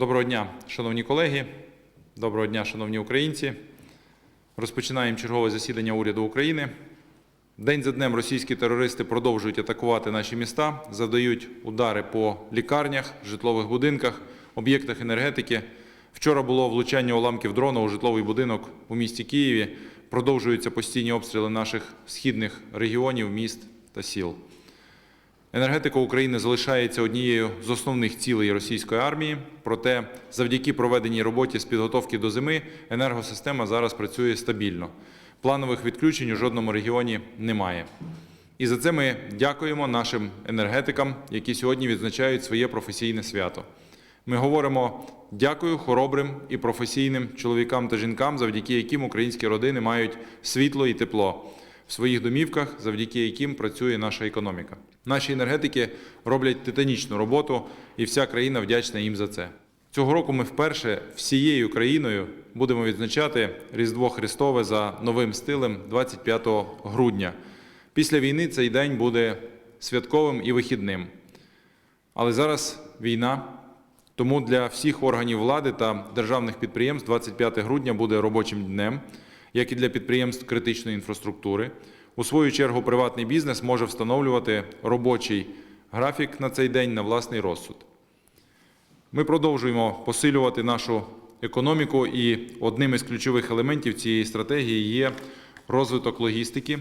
Доброго дня, шановні колеги. Доброго дня, шановні українці. Розпочинаємо чергове засідання уряду України. День за днем російські терористи продовжують атакувати наші міста, завдають удари по лікарнях, житлових будинках, об'єктах енергетики. Вчора було влучання уламків дрона у житловий будинок у місті Києві. Продовжуються постійні обстріли наших східних регіонів, міст та сіл. Енергетика України залишається однією з основних цілей російської армії. Проте, завдяки проведеній роботі з підготовки до зими, енергосистема зараз працює стабільно. Планових відключень у жодному регіоні немає. І за це ми дякуємо нашим енергетикам, які сьогодні відзначають своє професійне свято. Ми говоримо дякую хоробрим і професійним чоловікам та жінкам, завдяки яким українські родини мають світло і тепло в своїх домівках, завдяки яким працює наша економіка. Наші енергетики роблять титанічну роботу, і вся країна вдячна їм за це. Цього року ми вперше всією країною будемо відзначати Різдво Христове за новим стилем 25 грудня. Після війни цей день буде святковим і вихідним. Але зараз війна, тому для всіх органів влади та державних підприємств 25 грудня буде робочим днем, як і для підприємств критичної інфраструктури. У свою чергу, приватний бізнес може встановлювати робочий графік на цей день на власний розсуд. Ми продовжуємо посилювати нашу економіку, і одним із ключових елементів цієї стратегії є розвиток логістики.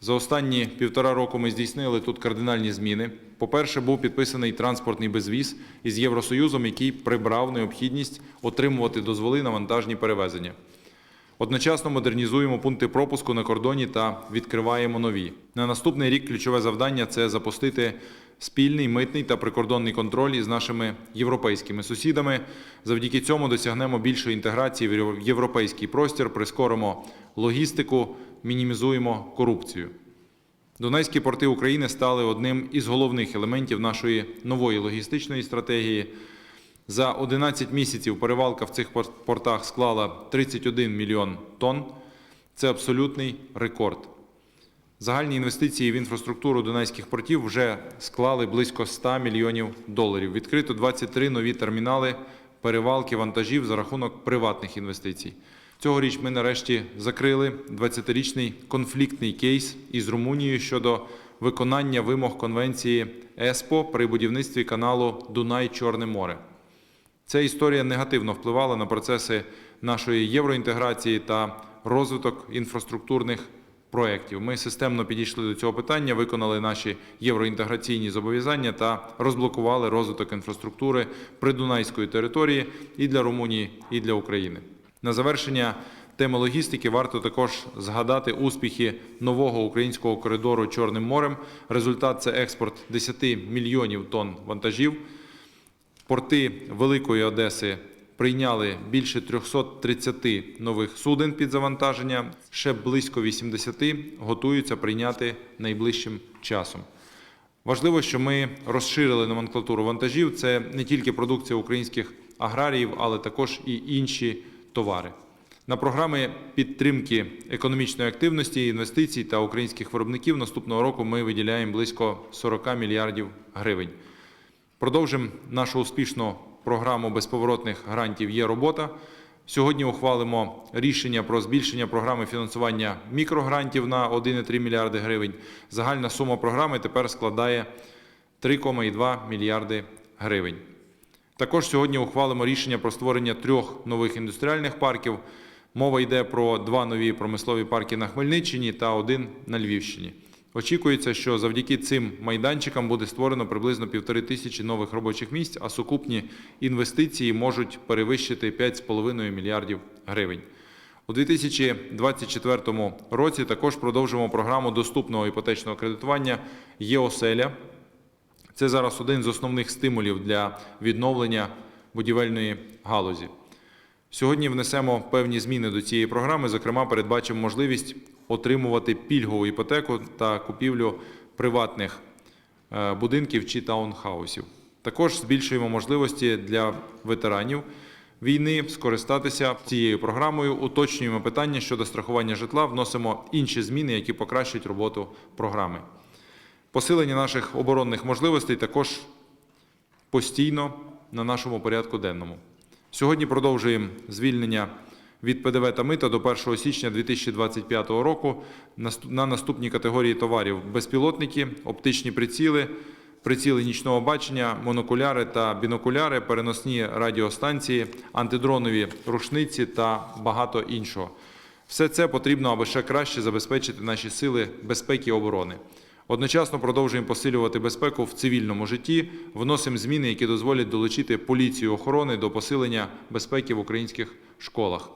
За останні півтора року ми здійснили тут кардинальні зміни. По-перше, був підписаний транспортний безвіз із Євросоюзом, який прибрав необхідність отримувати дозволи на вантажні перевезення. Одночасно модернізуємо пункти пропуску на кордоні та відкриваємо нові. На наступний рік ключове завдання це запустити спільний митний та прикордонний контроль із нашими європейськими сусідами. Завдяки цьому досягнемо більшої інтеграції в європейський простір, прискоримо логістику, мінімізуємо корупцію. Донецькі порти України стали одним із головних елементів нашої нової логістичної стратегії. За 11 місяців перевалка в цих портах склала 31 мільйон тонн. Це абсолютний рекорд. Загальні інвестиції в інфраструктуру донецьких портів вже склали близько 100 мільйонів доларів. Відкрито 23 нові термінали перевалки вантажів за рахунок приватних інвестицій. Цьогоріч ми нарешті закрили 20-річний конфліктний кейс із Румунією щодо виконання вимог конвенції ЕСПО при будівництві каналу Дунай-Чорне море. Ця історія негативно впливала на процеси нашої євроінтеграції та розвиток інфраструктурних проєктів. Ми системно підійшли до цього питання, виконали наші євроінтеграційні зобов'язання та розблокували розвиток інфраструктури придунайської території і для Румунії, і для України. На завершення теми логістики варто також згадати успіхи нового українського коридору Чорним морем. Результат це експорт 10 мільйонів тонн вантажів. Порти Великої Одеси прийняли більше 330 нових суден під завантаження. Ще близько 80 готуються прийняти найближчим часом. Важливо, що ми розширили номенклатуру вантажів. Це не тільки продукція українських аграріїв, але також і інші товари. На програми підтримки економічної активності, інвестицій та українських виробників наступного року ми виділяємо близько 40 мільярдів гривень. Продовжимо нашу успішну програму безповоротних грантів є робота. Сьогодні ухвалимо рішення про збільшення програми фінансування мікрогрантів на 1,3 мільярди гривень. Загальна сума програми тепер складає 3,2 мільярди гривень. Також сьогодні ухвалимо рішення про створення трьох нових індустріальних парків. Мова йде про два нові промислові парки на Хмельниччині та один на Львівщині. Очікується, що завдяки цим майданчикам буде створено приблизно півтори тисячі нових робочих місць, а сукупні інвестиції можуть перевищити 5,5 мільярдів гривень. У 2024 році також продовжимо програму доступного іпотечного кредитування «Єоселя». Це зараз один з основних стимулів для відновлення будівельної галузі. Сьогодні внесемо певні зміни до цієї програми. Зокрема, передбачимо можливість отримувати пільгову іпотеку та купівлю приватних е, будинків чи таунхаусів. Також збільшуємо можливості для ветеранів війни скористатися цією програмою. Уточнюємо питання щодо страхування житла, вносимо інші зміни, які покращать роботу програми. Посилення наших оборонних можливостей також постійно на нашому порядку денному. Сьогодні продовжуємо звільнення від ПДВ та мита до 1 січня 2025 року на наступні категорії товарів: безпілотники, оптичні приціли, приціли нічного бачення, монокуляри та бінокуляри, переносні радіостанції, антидронові рушниці та багато іншого. Все це потрібно, аби ще краще забезпечити наші сили безпеки і оборони. Одночасно продовжуємо посилювати безпеку в цивільному житті, вносимо зміни, які дозволять долучити поліцію охорони до посилення безпеки в українських школах.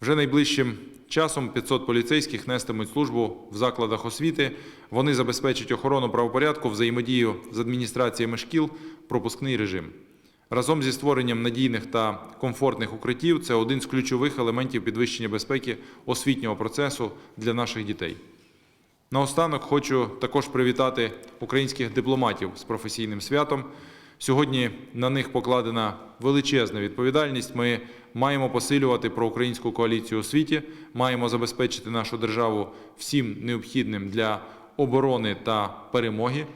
Вже найближчим часом 500 поліцейських нестимуть службу в закладах освіти. Вони забезпечать охорону правопорядку, взаємодію з адміністраціями шкіл, пропускний режим. Разом зі створенням надійних та комфортних укриттів це один з ключових елементів підвищення безпеки освітнього процесу для наших дітей. Наостанок хочу також привітати українських дипломатів з професійним святом. Сьогодні на них покладена величезна відповідальність. Ми маємо посилювати проукраїнську коаліцію у світі, маємо забезпечити нашу державу всім необхідним для оборони та перемоги.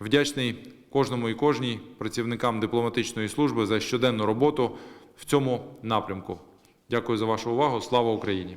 Вдячний кожному і кожній працівникам дипломатичної служби за щоденну роботу в цьому напрямку. Дякую за вашу увагу. Слава Україні!